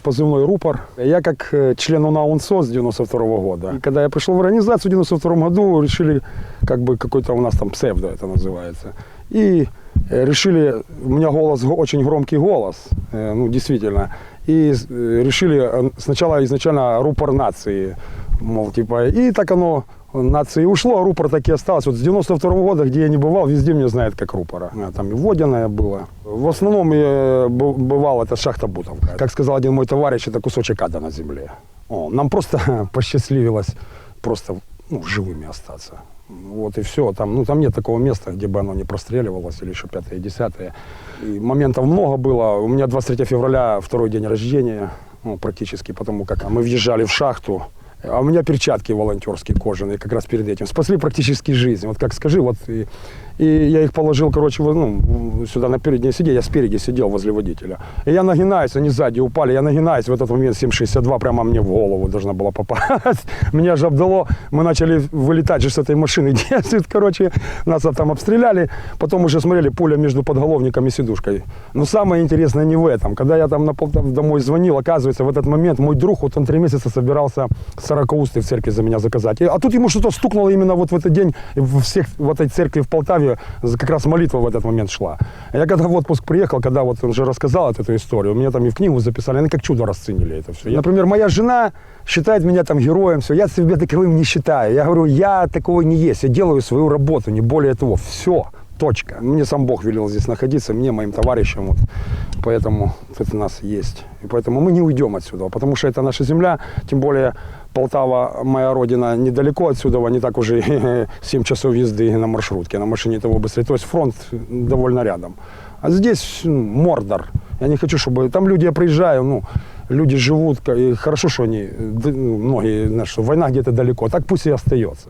позывной «Рупор». Я как член УНАУНСО с 92 года. И когда я пришел в организацию в 92 году, решили, как бы какой-то у нас там псевдо это называется. И решили, у меня голос, го- очень громкий голос, ну действительно. И решили сначала изначально рупор нации, мол, типа, и так оно нации ушло, а рупор так и осталось. Вот с 92 года, где я не бывал, везде меня знают как рупора. А, Там и Водяное было. В основном я б- бывал, это шахта Бутовка. Как сказал один мой товарищ, это кусочек ада на земле. О, нам просто посчастливилось просто ну, живыми остаться. Вот и все. Там, ну, там нет такого места, где бы оно не простреливалось, или еще пятое, десятое. И моментов много было. У меня 23 февраля второй день рождения, ну, практически, потому как мы въезжали в шахту. А у меня перчатки волонтерские кожаные, как раз перед этим. Спасли практически жизнь. Вот как скажи, вот и, и я их положил, короче, в- ну, сюда на переднее сиденье, я спереди сидел возле водителя. И я нагинаюсь, они сзади упали, я нагинаюсь, в этот момент 7,62 прямо мне в голову должна была попасть. Меня же обдало, мы начали вылетать же с этой машины, действует, короче, нас там обстреляли, потом уже смотрели, пуля между подголовником и сидушкой. Но самое интересное не в этом. Когда я там на Полтав домой звонил, оказывается, в этот момент мой друг, вот он три месяца собирался сорокаустый в церкви за меня заказать. А тут ему что-то стукнуло именно вот в этот день в всех в этой церкви в Полтаве как раз молитва в этот момент шла. Я когда в отпуск приехал, когда вот он же рассказал эту историю, меня там и в книгу записали, они как чудо расценили это все. Например, моя жена считает меня там героем, все. Я себя таковым не считаю. Я говорю, я такого не есть. Я делаю свою работу, не более того. Все. Точка. Мне сам Бог велел здесь находиться, мне, моим товарищам. Вот. Поэтому это у нас есть. И поэтому мы не уйдем отсюда, потому что это наша земля. Тем более Полтава, моя родина, недалеко отсюда, не так уже 7 часов езды на маршрутке, на машине того быстрее. То есть фронт довольно рядом. А здесь ну, Мордор. Я не хочу, чтобы... Там люди, я приезжаю, ну, люди живут, и хорошо, что они, ну, многие, знаешь, что война где-то далеко. Так пусть и остается.